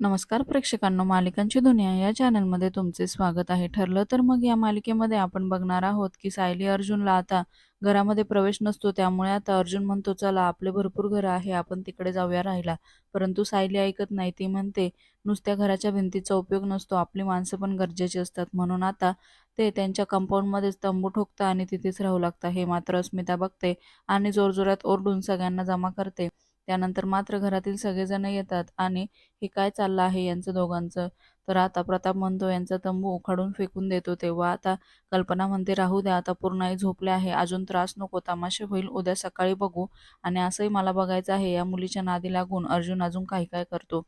नमस्कार प्रेक्षकांनो मालिकांची दुनिया या चॅनलमध्ये तुमचे स्वागत आहे. ठरलं तर मग या मालिकेमध्ये आपण बघणार आहोत की सायली अर्जुनला आता घरामध्ये प्रवेश नसतो त्यामुळे आता अर्जुन म्हणतो चला आपले भरपूर घर आहे आपण तिकडे जाऊया राहिला परंतु सायली ऐकत नाही. ती म्हणते नुसत्या घराच्या भिंतीचा उपयोग नसतो आपली माणसं पण गरजेची असतात. म्हणून आता ते त्यांच्या कंपाऊंडमध्येच तंबू ठोकता आणि तिथेच राहू लागतं. हे मात्र अस्मिता बघते आणि जोरजोरात ओरडून सगळ्यांना जमा करते. त्यानंतर मात्र घरातील सगळेजण येतात आणि हे काय चाललं आहे यांचं दोघांचं? तर आता प्रताप म्हणतो यांचा तंबू उखाडून फेकून देतो तेव्हा आता कल्पना म्हणते राहू द्या आता पूर्णही झोपले आहे अजून त्रास नको तमाशे होईल उद्या सकाळी बघू. आणि असंही मला बघायचं आहे या मुलीच्या नादी लागून अर्जुन अजून काही काय करतो?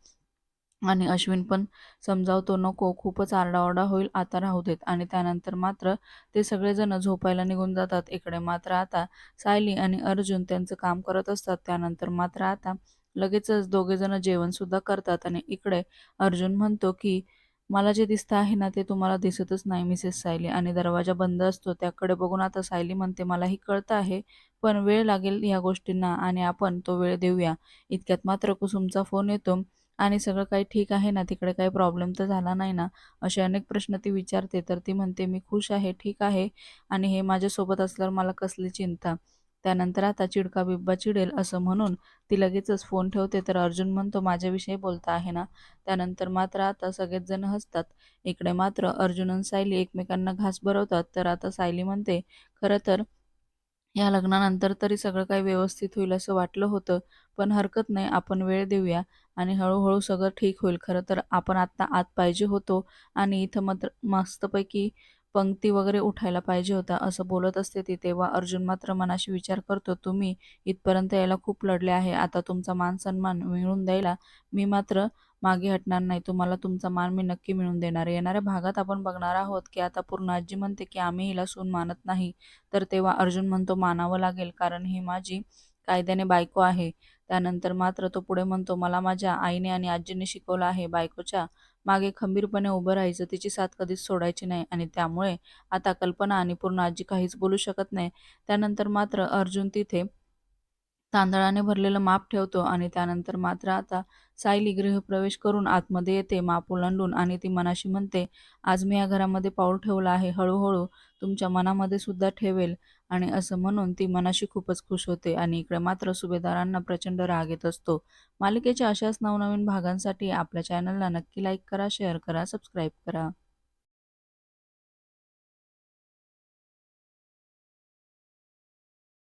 आणि अश्विन पण समजावतो नको खूपच आरडाओरडा होईल आता राहू देत. आणि त्यानंतर मात्र ते सगळेजण झोपायला निघून जातात. इकडे मात्र आता सायली आणि अर्जुन त्यांचं काम करत असतात. त्यानंतर मात्र आता लगेचच दोघेजण जेवण सुद्धा करतात. आणि इकडे अर्जुन म्हणतो की मला जे दिसतं आहे ना ते तुम्हाला दिसतच नाही मिसेस सायली. आणि दरवाजा बंद असतो. त्याकडे बघून आता सायली म्हणते मलाही कळतं आहे पण वेळ लागेल या गोष्टींना आणि आपण तो वेळ देऊया. इतक्यात मात्र कुसुमचा फोन येतो. आणि सगळं काही ठीक आहे ना तिकडे काही प्रॉब्लेम तर झाला नाही ना असे अनेक प्रश्न ती विचारते. तर ती म्हणते मी खुश आहे ठीक आहे आणि हे माझ्यासोबत असल्यावर मला कसली चिंता? त्यानंतर आता चिडका बिब्बा चिडेल असं म्हणून ती लगेचच फोन ठेवते. तर अर्जुन म्हणतो माझ्याविषयी बोलता आहे ना? त्यानंतर मात्र आता सगळेच जण हसतात. इकडे मात्र अर्जुन आणि सायली एकमेकांना घास भरवतात. तर आता सायली म्हणते खरं तर या लग्नानंतर तरी सगळं काही व्यवस्थित होईल असं वाटलं होतं पण हरकत नाही आपण वेळ देऊया आणि हळूहळू सगळं ठीक होईल. खरं तर आपण आत्ता आत पाहिजे होतो आणि इथं मात्र मस्तपैकी पंक्ती वगैरे उठायला पाहिजे होता असं बोलत असते ती तेव्हा अर्जुन मात्र मनाशी विचार करतो तुम्ही इथपर्यंत यायला खूप लढले आहे आता तुमचा मान सन्मान मिळवून द्यायला मी मात्र मागे हटणार नाही तुम्हाला तुमचा मान मी नक्की मिळवून देणार येणाऱ्या भागात आपण बघणार आहोत की आता पूर्ण आजी म्हणते की आम्ही हिला सून मानत नाही. तर तेव्हा अर्जुन म्हणतो मानावं लागेल कारण ही माझी कायद्याने बायको आहे. त्यानंतर मात्र तो पुढे म्हणतो मला माझ्या आईने आणि आजीने शिकवलं आहे बायकोच्या मागे खंबीरपणे उभं राहायचं तिची साथ कधीच सोडायची नाही आणि त्यामुळे आता कल्पना आणि पूर्ण आजी काहीच बोलू शकत नाही. त्यानंतर मात्र अर्जुन तिथे तांदळाने भरलेलं माप ठेवतो आणि त्यानंतर मात्र आता सायली गृहप्रवेश करून आतमध्ये येते माप ओलांडून आणि ती मनाशी म्हणते आज मी या घरामध्ये पाऊल ठेवलं आहे हळूहळू तुमच्या मनामध्ये सुद्धा ठेवेल. आणि असं म्हणून ती मनाशी खूपच खुश होते आणि इकडे मात्र सुभेदारांना प्रचंड राग येत असतो. मालिकेच्या अशाच नवनवीन भागांसाठी आपल्या चॅनलला नक्की लाईक करा शेअर करा सबस्क्राईब करा.